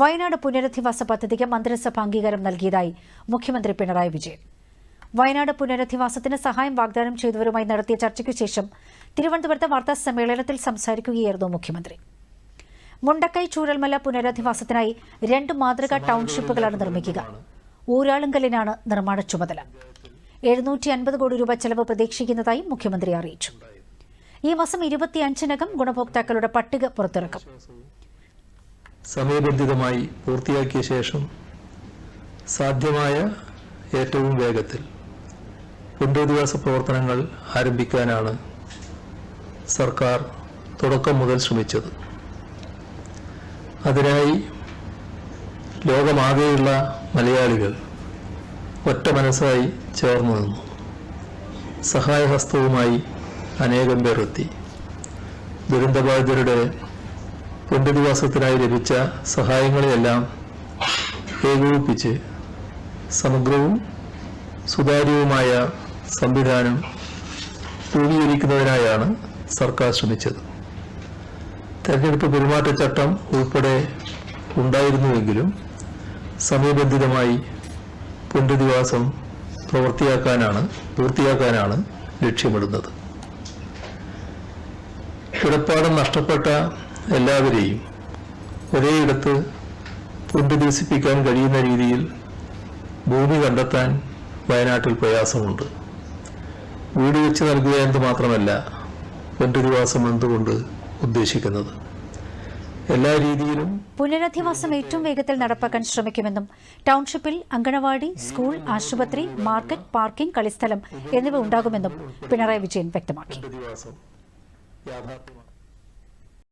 വയനാട് പുനരധിവാസ പദ്ധതിക്ക് മന്ത്രിസഭ അംഗീകാരം നൽകിയതായി മുഖ്യമന്ത്രി പിണറായി വിജയൻ. വയനാട് പുനരധിവാസത്തിന് സഹായം വാഗ്ദാനം ചെയ്തവരുമായി നടത്തിയ ചർച്ചയ്ക്കു ശേഷം തിരുവനന്തപുരത്ത് വാർത്താ സമ്മേളനത്തിൽ സംസാരിക്കുകയായിരുന്നു മുഖ്യമന്ത്രി. മുണ്ടക്കൈ ചൂരൽമല പുനരധിവാസത്തിനായി രണ്ട് മാതൃകാ ടൌൺഷിപ്പുകളാണ് നിർമ്മിക്കുക. ഊരാളുങ്കലിനാണ് നിർമ്മാണ ചുമതല. എഴുന്നൂറ്റി അൻപത് കോടി രൂപ ചെലവ് പ്രതീക്ഷിക്കുന്നതായി മുഖ്യമന്ത്രി അറിയിച്ചു. ഈ മാസം ഇരുപത്തിയഞ്ചിനകം ഗുണഭോക്താക്കളുടെ പട്ടിക പുറത്തിറക്കും. സമയബന്ധിതമായി പൂർത്തിയാക്കിയ ശേഷം സാധ്യമായ ഏറ്റവും വേഗത്തിൽ പുനരധിവാസ പ്രവർത്തനങ്ങൾ ആരംഭിക്കാനാണ് സർക്കാർ തുടക്കം മുതൽ ശ്രമിച്ചത്. അതിനായി ലോകമാകെയുള്ള മലയാളികൾ ഒറ്റ മനസ്സായി ചേർന്നു നിന്നു. സഹായഹസ്തവുമായി അനേകം പേർ എത്തി. ദുരന്തബാധിതരുടെ പുനരധിവാസത്തിനായി ലഭിച്ച സഹായങ്ങളെയെല്ലാം ഏകോപിപ്പിച്ച് സമഗ്രവും സുതാര്യവുമായ സംവിധാനം രൂപീകരിക്കുന്നതിനായാണ് സർക്കാർ ശ്രമിച്ചത്. തെരഞ്ഞെടുപ്പ് പെരുമാറ്റച്ചട്ടം ഉൾപ്പെടെ ഉണ്ടായിരുന്നുവെങ്കിലും സമയബന്ധിതമായി പുനരധിവാസം പ്രവൃത്തിയാക്കാനാണ് പൂർത്തിയാക്കാനാണ് ലക്ഷ്യമിടുന്നത്. കിടപ്പാടം നഷ്ടപ്പെട്ട എല്ലാവരെയും ഒരേയിടത്ത് പുനരധിവസിപ്പിക്കാൻ കഴിയുന്ന രീതിയിൽ ഭൂമി കണ്ടെത്താൻ വയനാട്ടിൽ പ്രയാസമുണ്ട്. വീട് വെച്ച് നൽകുക എന്ന് മാത്രമല്ല പുനരധിവാസം എന്തുകൊണ്ട് ഉദ്ദേശിക്കുന്നത്? എല്ലാ രീതിയിലും പുനരധിവാസം ഏറ്റവും വേഗത്തിൽ നടപ്പാക്കാൻ ശ്രമിക്കുമെന്നും ടൌൺഷിപ്പിൽ അങ്കണവാടി സ്കൂൾ ആശുപത്രി മാർക്കറ്റ് പാർക്കിംഗ് കളിസ്ഥലം എന്നിവ ഉണ്ടാകുമെന്നും പിണറായി വിജയൻ വ്യക്തമാക്കി.